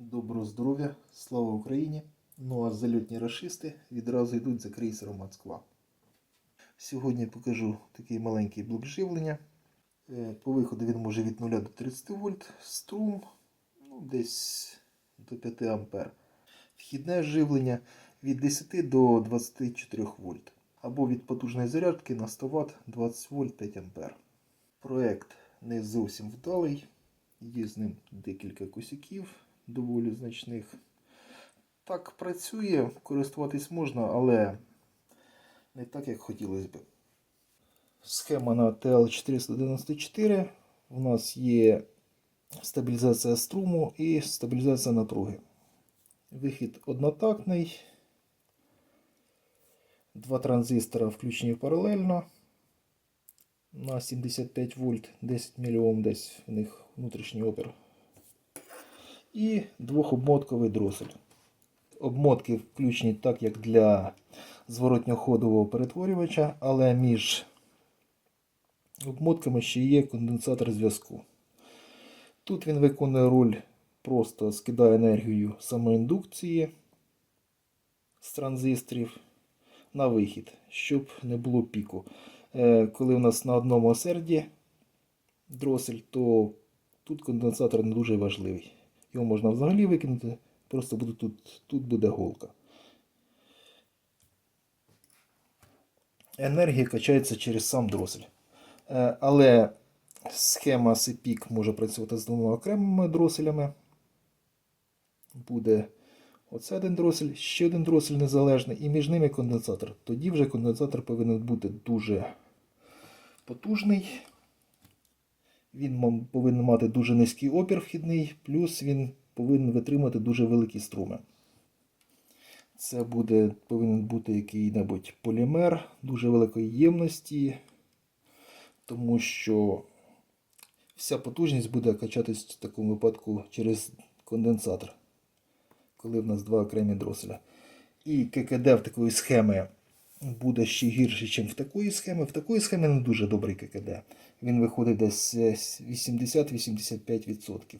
Доброго здоров'я, слава Україні! Ну а зальотні рашисти відразу йдуть за крейсером Москва. Сьогодні покажу такий маленький блок живлення. Е, По виходу він може від 0 до 30 вольт, струм ну, десь до 5 ампер. Вхідне живлення від 10 до 24 вольт. Або від потужної зарядки на 100 Вт 20 вольт 5 ампер. Проект не зовсім вдалий. Є з ним декілька косяків доволі значних. Так працює, користуватись можна, але не так, як хотілося б. Схема на TL494. У нас є стабілізація струму і стабілізація напруги. Вихід однотактний. Два транзистора включені паралельно на 75 вольт, 10 мільйом десь в них внутрішній опір. І двохобмотковий дросель. Обмотки включені так, як для зворотньоходового перетворювача, але між обмотками ще є конденсатор зв'язку. Тут він виконує роль просто скидає енергію самоіндукції з транзисторів на вихід, щоб не було піку. Е, Коли у нас на одному осерді дросель, то тут конденсатор не дуже важливий. Його можна взагалі викинути, просто буде тут, тут буде голка. Енергія качається через сам дросель. Е, Але схема CPIC може працювати з двома окремими дроселями. Буде оце один дросель, ще один дросель незалежний, і між ними конденсатор. Тоді вже конденсатор повинен бути дуже потужний. Він повинен мати дуже низький опір вхідний, плюс він повинен витримати дуже великі струми. Це буде, повинен бути який-небудь полімер дуже великої ємності, тому що вся потужність буде качатись в такому випадку через конденсатор, коли в нас два окремі дроселя. І ККД в такої схеми буде ще гірше, ніж в такої схеми. В такої схеми не дуже добрий ККД. Він виходить десь е, 80-85%.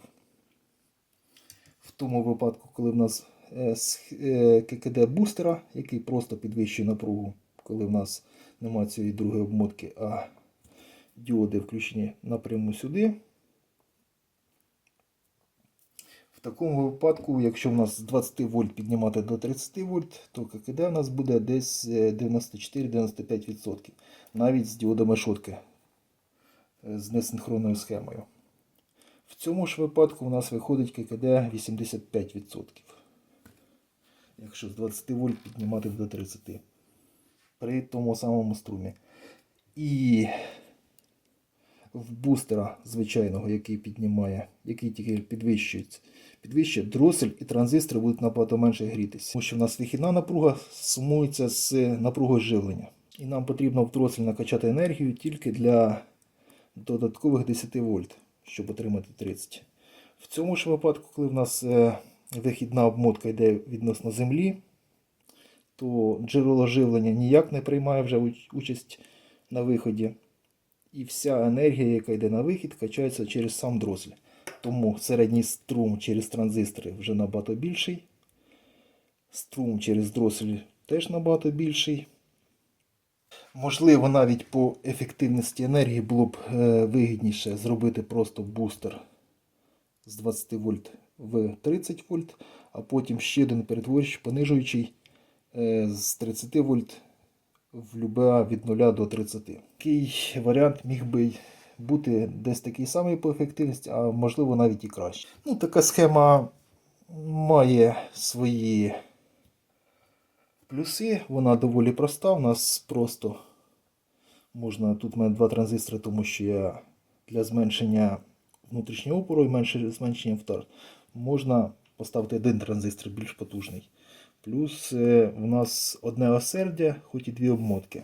В тому випадку, коли в нас е, е, ККД бустера, який просто підвищує напругу, коли в нас немає цієї другої обмотки, а діоди включені напряму сюди. В такому випадку, якщо в нас з 20 вольт піднімати до 30 вольт, то ККД у нас буде десь е, 94-95%. Навіть з діодами шотки е, з несинхронною схемою. В цьому ж випадку у нас виходить ККД 85%. Якщо з 20 вольт піднімати до 30 при тому самому струмі. І в бустера звичайного, який піднімає, який тільки підвищується, підвищує дросель і транзистори будуть набагато менше грітися. Тому що в нас вихідна напруга сумується з напругою живлення. І нам потрібно в дросель накачати енергію тільки для додаткових 10 вольт, щоб отримати 30. В цьому ж випадку, коли в нас е, вихідна обмотка йде відносно землі, то джерело живлення ніяк не приймає вже участь на виході. І вся енергія, яка йде на вихід, качається через сам дросель. Тому середній струм через транзистори вже набагато більший. Струм через дросель теж набагато більший. Можливо, навіть по ефективності енергії було б е, вигідніше зробити просто бустер з 20 вольт в 30 вольт, а потім ще один перетворювач понижуючий е, з 30 вольт в любе від 0 до 30. Такий варіант міг би бути десь такий самий по ефективності, а можливо навіть і краще. Ну, така схема має свої плюси, вона доволі проста. У нас просто можна. Тут в мене два транзистори, тому що я для зменшення внутрішнього опору і менше зменшення втрат можна поставити один транзистор більш потужний. Плюс е, у нас одне осердя, хоч і дві обмотки.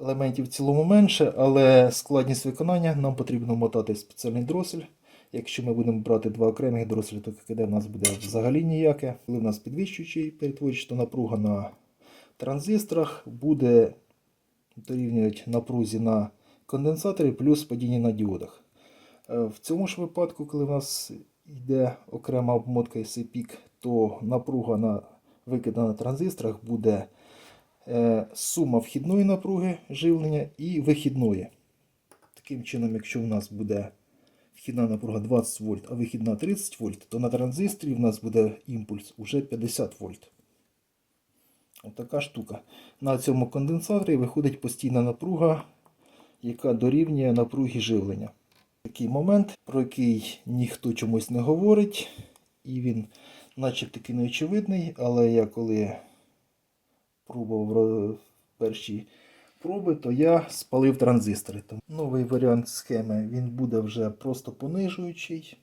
Елементів в цілому менше, але складність виконання нам потрібно мотати спеціальний дросель. Якщо ми будемо брати два окремих дроселі, то ККД в нас буде взагалі ніяке. Коли в нас підвищуючий перетворювач, то напруга на транзисторах буде дорівнювати напрузі на конденсаторі плюс падіння на діодах. Е, В цьому ж випадку, коли в нас йде окрема обмотка SIPIC, то напруга на викида на транзисторах буде е, сума вхідної напруги живлення і вихідної. Таким чином, якщо в нас буде вхідна напруга 20 вольт, а вихідна 30 вольт, то на транзисторі в нас буде імпульс уже 50 вольт. Отака штука. На цьому конденсаторі виходить постійна напруга, яка дорівнює напругі живлення. Такий момент, про який ніхто чомусь не говорить, і він начебто таки неочевидний, але я коли пробував перші проби, то я спалив транзистори. Тому Новий варіант схеми він буде вже просто понижуючий.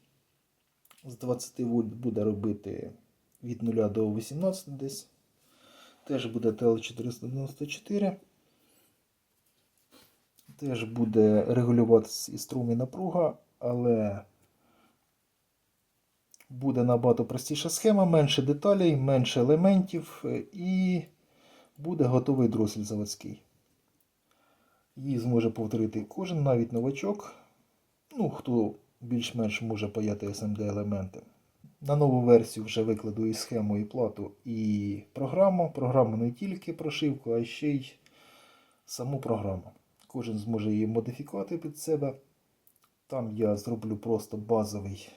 З 20 вольт буде робити від 0 до 18 десь. Теж буде TL494. Теж буде регулюватися і струм і напруга, але буде набагато простіша схема, менше деталей, менше елементів е, і буде готовий дросель заводський. Її зможе повторити кожен, навіть новачок. Ну, хто більш-менш може паяти SMD елементи. На нову версію вже викладу і схему, і плату, і програму. Програму не тільки прошивку, а ще й саму програму. Кожен зможе її модифікувати під себе. Там я зроблю просто базовий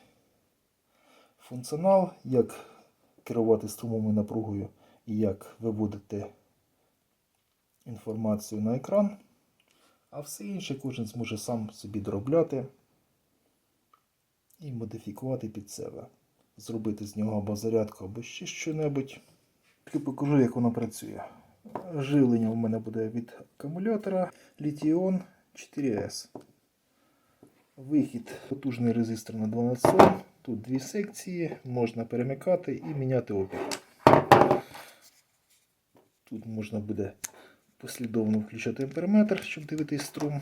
функціонал, як керувати струмом і напругою і як виводити інформацію на екран. А все інше кожен зможе сам собі доробляти і модифікувати під себе. Зробити з нього або зарядку, або ще що-небудь. Тільки покажу, як воно працює. Живлення у мене буде від акумулятора Lithion 4S. Вихід потужний резистор на 12 Ом. Тут дві секції, можна перемикати і міняти опір. Тут можна буде послідовно включати амперметр, щоб дивитись струм.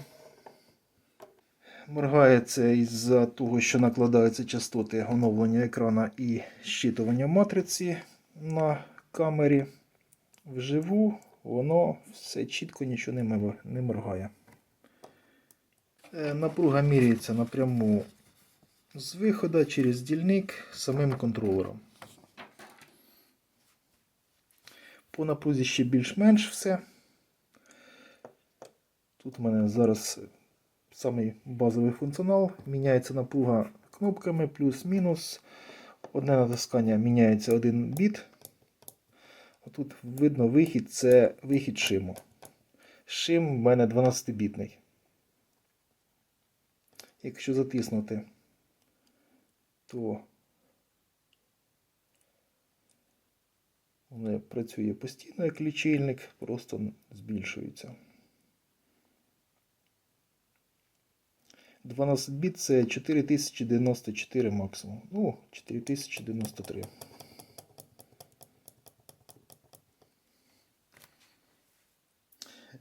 Моргає це із-за того, що накладаються частоти оновлення екрана і щитування матриці на камері. Вживу воно все чітко нічого не моргає. Е, Напруга міряється напряму з виходу через дільник самим контролером. По напрузі ще більш-менш все. Тут у мене зараз самий базовий функціонал. Міняється напруга кнопками плюс-мінус. Одне натискання міняється один біт. Тут видно вихід це вихід шиму. Шим в мене 12-бітний. Якщо затиснути, то воно працює постійно як лічильник, просто збільшується. 12 біт це 4094 максимум. Ну, 4093.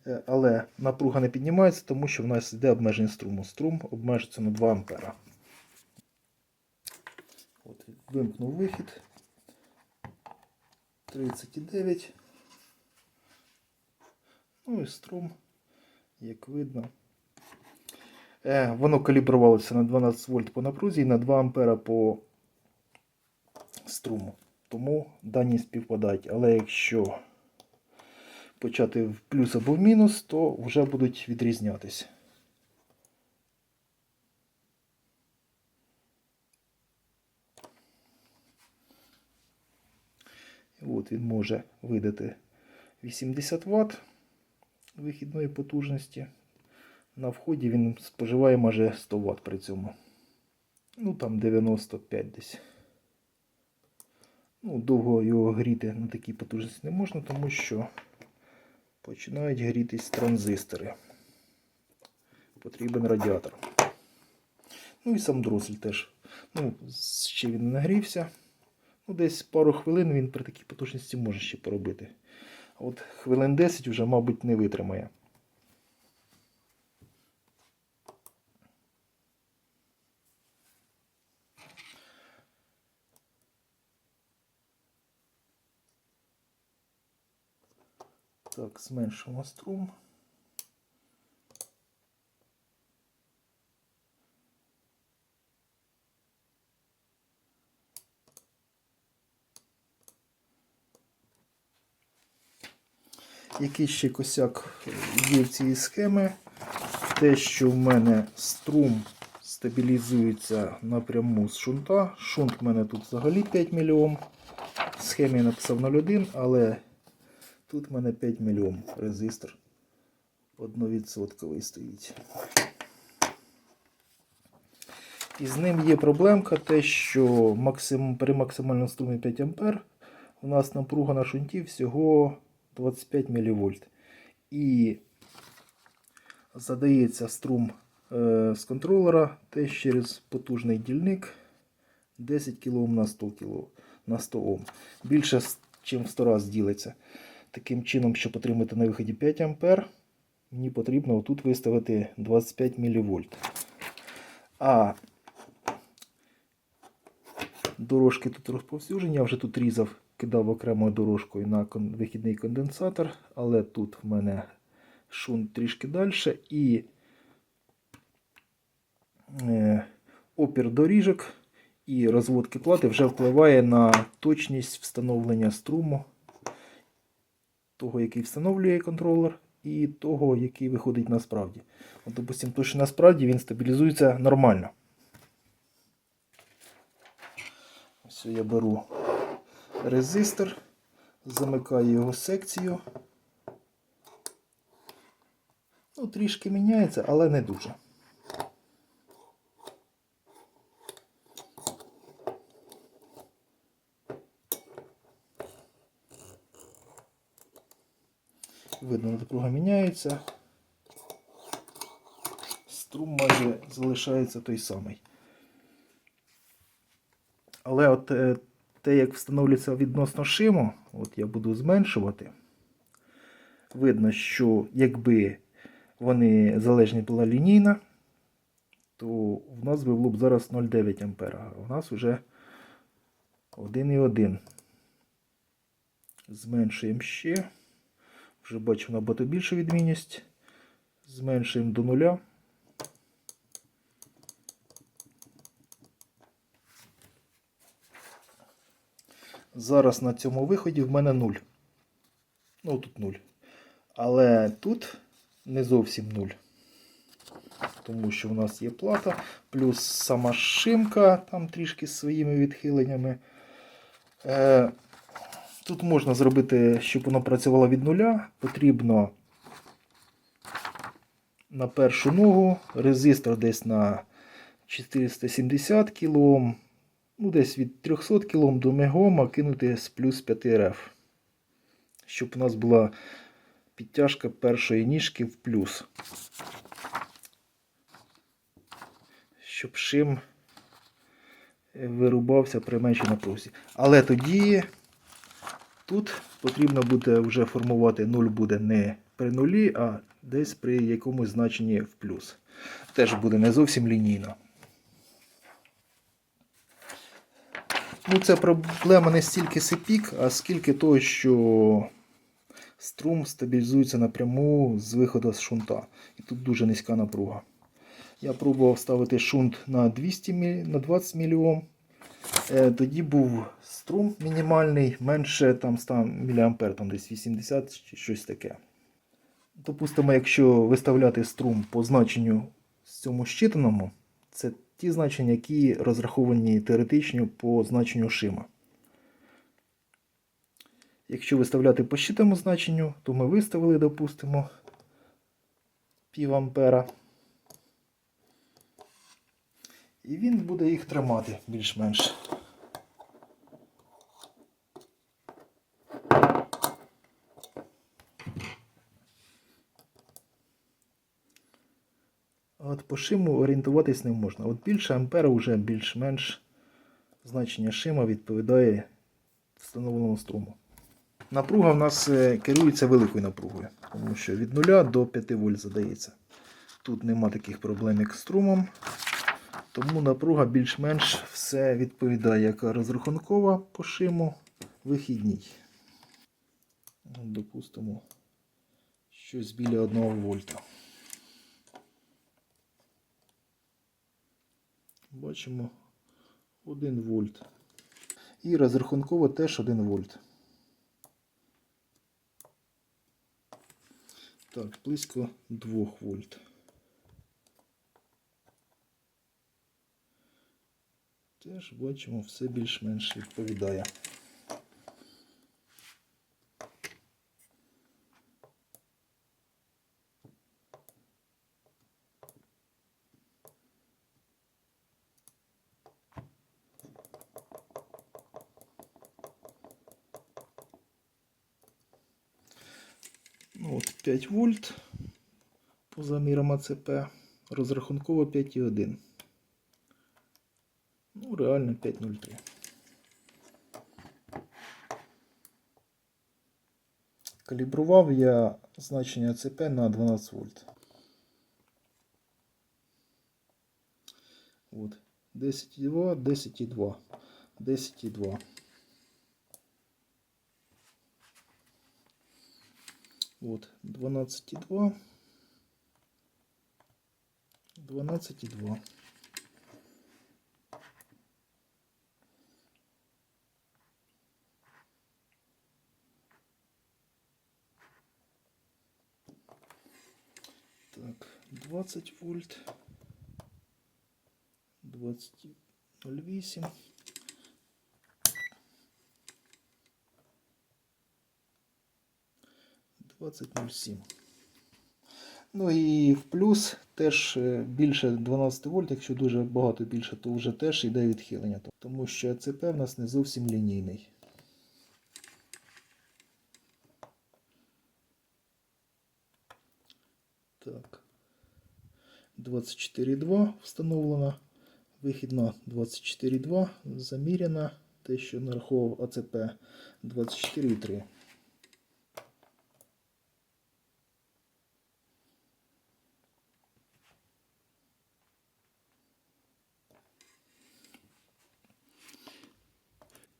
Е, Але напруга не піднімається, тому що в нас йде обмеження струму. Струм обмежується на 2 ампера. Вимкнув вихід. 39. Ну і струм, як видно. Е, воно калібрувалося на 12 вольт по напрузі і на 2 ампера по струму. Тому дані співпадають. Але якщо почати в плюс або в мінус, то вже будуть відрізнятися. От він може видати 80 Вт вихідної потужності. На вході він споживає майже 100 Вт при цьому. Ну там 95 десь. Ну, довго його гріти на такій потужності не можна, тому що починають грітись транзистори. Потрібен радіатор. Ну і сам дросель теж. Ну, ще він нагрівся. Ну, десь пару хвилин він при такій потужності може ще поробити. А от хвилин 10 вже, мабуть, не витримає. Так, зменшимо струм. Який ще косяк є в цій схемі? Те, що в мене струм стабілізується напряму з шунта. Шунт в мене тут взагалі 5 мільйон. В схемі я написав 0,1, але тут в мене 5 мільйон резистор. 1% стоїть. І з ним є проблемка, те, що максим, при максимальному струмі 5 А у нас напруга на шунті всього 25 мВ. І задається струм е, з контролера теж через потужний дільник 10 кОм на 100 кОм на 100 Ом. Більше, ніж в 100 разів ділиться. Таким чином, щоб отримати на виході 5 А, мені потрібно тут виставити 25 мВ. А дорожки тут розповсюджені. Я вже тут різав, кидав окремою дорожкою на вихідний конденсатор, але тут в мене шунт трішки далі і е, опір доріжок і розводки плати вже впливає на точність встановлення струму, того, який встановлює контролер, і того, який виходить насправді. От, допустим, то, що насправді він стабілізується нормально. Ось я беру резистор, замикаю його секцію. Ну, трішки міняється, але не дуже. Видно, напруга міняється. Струм майже залишається той самий. Але от е, те, як встановлюється відносно шиму, от я буду зменшувати. Видно, що якби вони залежні була лінійна, то в нас би було б зараз 0,9 А. А у нас вже 1,1. Зменшуємо ще. Вже бачимо набагато більшу відмінність. Зменшуємо до нуля. Зараз на цьому виході в мене 0. Ну, тут 0. Але тут не зовсім 0. Тому що в нас є плата, плюс сама шимка, там трішки з своїми відхиленнями. Е, Тут можна зробити, щоб воно працювало від нуля. Потрібно на першу ногу резистор десь на 470 кОм, ну десь від 300 кОм до мегома кинути з плюс 5 РФ. Щоб у нас була підтяжка першої ніжки в плюс. Щоб шим вирубався при меншій напрузі. Але тоді тут потрібно буде вже формувати 0 буде не при нулі, а десь при якомусь значенні в плюс. Теж буде не зовсім лінійно. Ну, це проблема не стільки сипік, а скільки того, що струм стабілізується напряму з виходу з шунта. І тут дуже низька напруга. Я пробував ставити шунт на 200 мі... на 20 мільйом. Е, Тоді був струм мінімальний, менше там 100 мА, там десь 80 чи щось таке. Допустимо, якщо виставляти струм по значенню з цьому щитаному, це ті значення, які розраховані теоретично по значенню шима. Якщо виставляти по щитому значенню, то ми виставили, допустимо, пів ампера. І він буде їх тримати більш-менш. По шиму орієнтуватись не можна. От більше ампера вже більш-менш значення шима відповідає встановленому струму. Напруга в нас е, керується великою напругою, тому що від 0 до 5 вольт задається. Тут нема таких проблем, як з струмом. Тому напруга більш-менш все відповідає, яка розрахункова по шиму вихідній. Допустимо, щось біля 1 вольта. Бачимо 1 вольт. І розрахунково теж 1 вольт. Так, близько 2 вольт. Теж бачимо, все більш-менш відповідає. От 5 вольт по замірам АЦП. Розрахунково 5,1. Ну, реально 5,03. Калібрував я значення АЦП на 12 вольт. От. 10,2, 10,2, 10,2. Вот, 12,2. 12,2. Так, 20 вольт. 20,08. Двадцять нуль сім. Ну і в плюс теж е, більше 12 вольт, якщо дуже багато більше, то вже теж йде відхилення. Тому що АЦП в нас не зовсім лінійний. Так. 24,2 встановлена. Вихідна 24,2 заміряна. Те, що нараховував АЦП 24,3.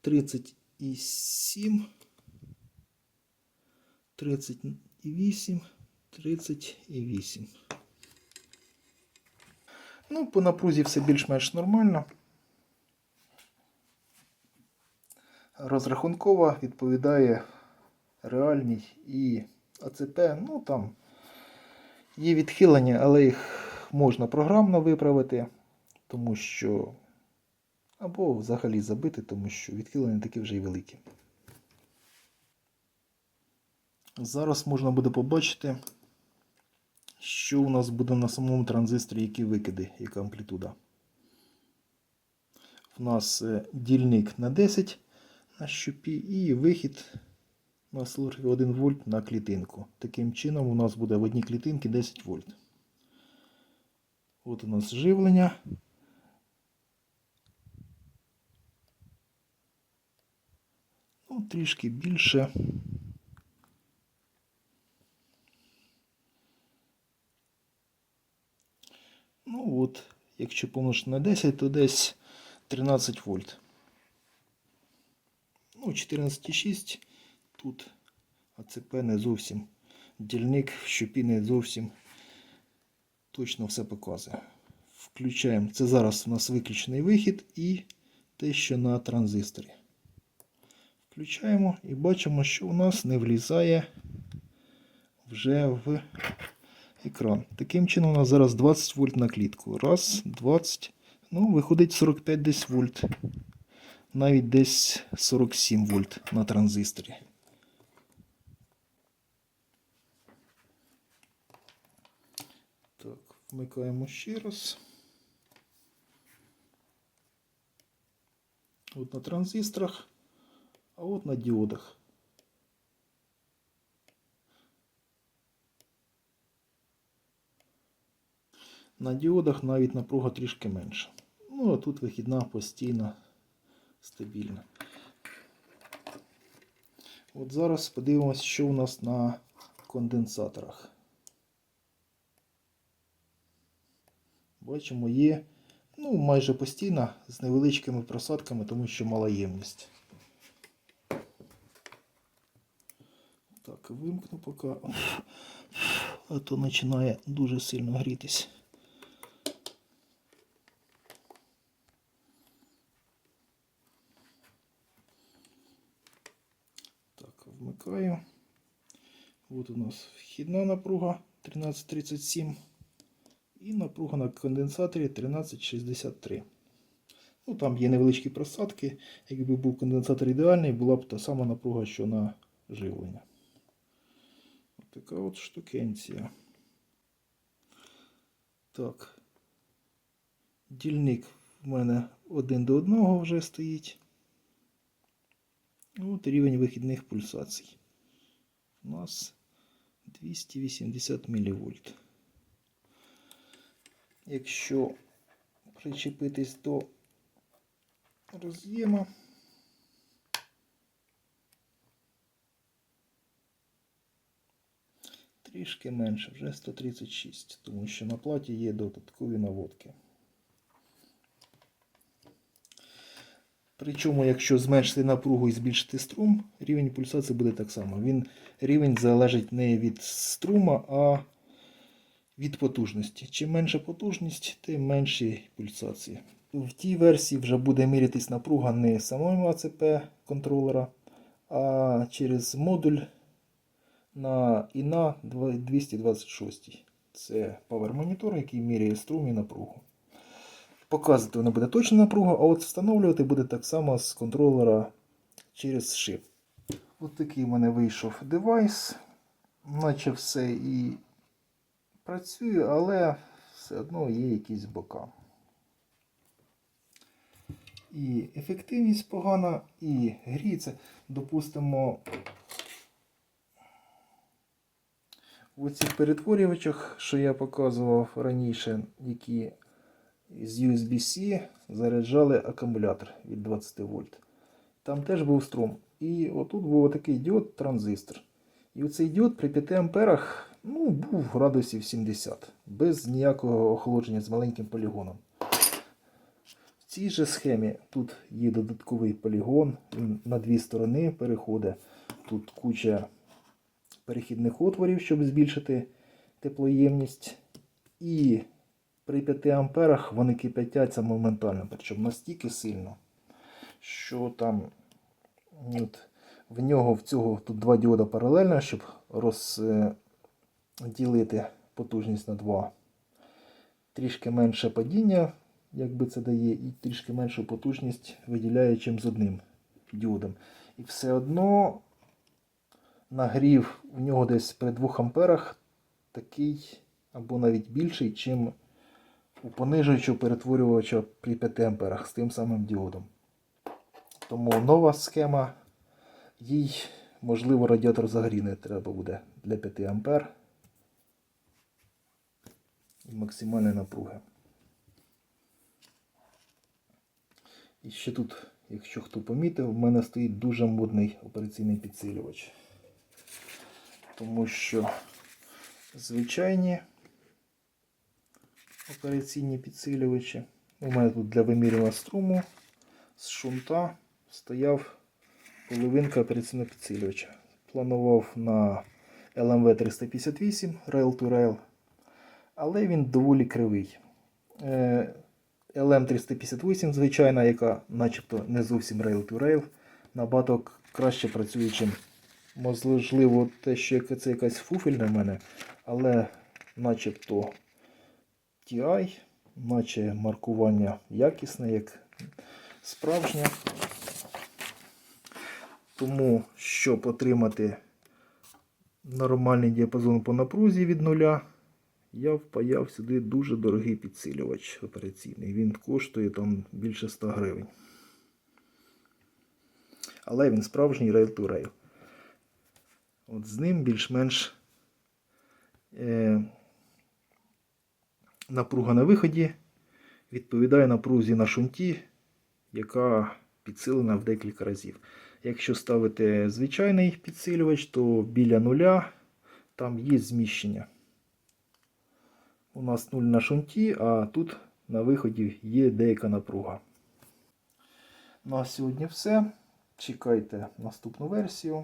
Тридцять і сім, тридцять і вісім, тридцять і вісім. Ну, по напрузі все більш-менш нормально. Розрахункова відповідає реальній і АЦП, ну там є відхилення, але їх можна програмно виправити, тому що. Або взагалі забити, тому що відхилення такі вже й великі. Зараз можна буде побачити, що у нас буде на самому транзисторі, які викиди, яка амплітуда. У нас е, дільник на 10 на щупі і вихід на 41 вольт на клітинку. Таким чином у нас буде в одній клітинці 10 вольт. От у нас живлення. Ну, трішки більше. Ну от, якщо помножити на 10, то десь 13 вольт. Ну, 14,6 тут АЦП не зовсім. Дільник в щупі не зовсім точно все показує. Включаємо. Це зараз у нас виключений вихід і те, що на транзисторі. Включаємо і бачимо, що у нас не влізає вже в екран. Таким чином, у нас зараз 20 вольт на клітку. Раз, 20. Ну, виходить 45 десь вольт. Навіть десь 47 вольт на транзисторі. Так, вмикаємо ще раз. От на транзисторах, а от на діодах. На діодах навіть напруга трішки менша. Ну, а тут вихідна постійна, стабільна. От зараз подивимось, що у нас на конденсаторах. Бачимо, є ну, майже постійна з невеличкими просадками, тому що мала ємність. Так, вимкну поки, а то починає дуже сильно грітись. Так, вмикаю. От у нас вхідна напруга 1337 і напруга на конденсаторі 1363. Ну, Там є невеличкі просадки. Якби був конденсатор ідеальний, була б та сама напруга, що на живлення. Така от штукенція. Так. Дільник в мене один до одного вже стоїть. От рівень вихідних пульсацій. У нас 280 мВ. Якщо причепитись до роз'єма, трішки менше, вже 136, тому що на платі є додаткові наводки. Причому, якщо зменшити напругу і збільшити струм, рівень пульсації буде так само. Він рівень залежить не від струма, а від потужності. Чим менша потужність, тим менші пульсації. В тій версії вже буде мірятись напруга не самого АЦП контролера, а через модуль на INA 226. Це павер монітор, який міряє струм і напругу. Показувати воно буде точно напругу, а от встановлювати буде так само з контролера через шип. Ось такий в мене вийшов девайс. Наче все і працює, але все одно є якісь бока. І ефективність погана, і гріється. Допустимо, в цих перетворювачах, що я показував раніше, які з USB-C заряджали акумулятор від 20 вольт. Там теж був струм. І отут був такий діод транзистор. І оцей діод при 5 амперах ну, був градусів 70, без ніякого охолодження з маленьким полігоном. В цій же схемі тут є додатковий полігон, він на дві сторони переходить. Тут куча перехідних отворів, щоб збільшити теплоємність. І при 5 амперах вони кипятяться моментально, причому настільки сильно, що там от, в нього в цього тут два діода паралельно, щоб розділити потужність на 2. Трішки менше падіння, якби це дає, і трішки меншу потужність виділяє, чим з одним діодом. І все одно нагрів у нього десь при 2 амперах такий або навіть більший, чим у понижуючого перетворювача при 5 амперах з тим самим діодом. Тому нова схема, їй, можливо, радіатор взагалі не треба буде для 5 ампер і максимальної напруги. І ще тут, якщо хто помітив, в мене стоїть дуже модний операційний підсилювач. Тому що звичайні операційні підсилювачі. У мене тут для вимірювання струму з шунта стояв половинка операційного підсилювача. Планував на LMV 358 Rail to Rail, але він доволі кривий. LM358, звичайна, яка начебто не зовсім Rail to Rail, набагато краще працює, чим можливо те, що це якась фуфель на мене, але начебто TI, наче маркування якісне, як справжнє. Тому, щоб отримати нормальний діапазон по напрузі від нуля, я впаяв сюди дуже дорогий підсилювач операційний. Він коштує там більше 100 гривень. Але він справжній rail. От з ним більш-менш е, напруга на виході відповідає напрузі на шунті, яка підсилена в декілька разів. Якщо ставити звичайний підсилювач, то біля нуля там є зміщення. У нас 0 на шунті, а тут на виході є деяка напруга. Ну а сьогодні все. Чекайте наступну версію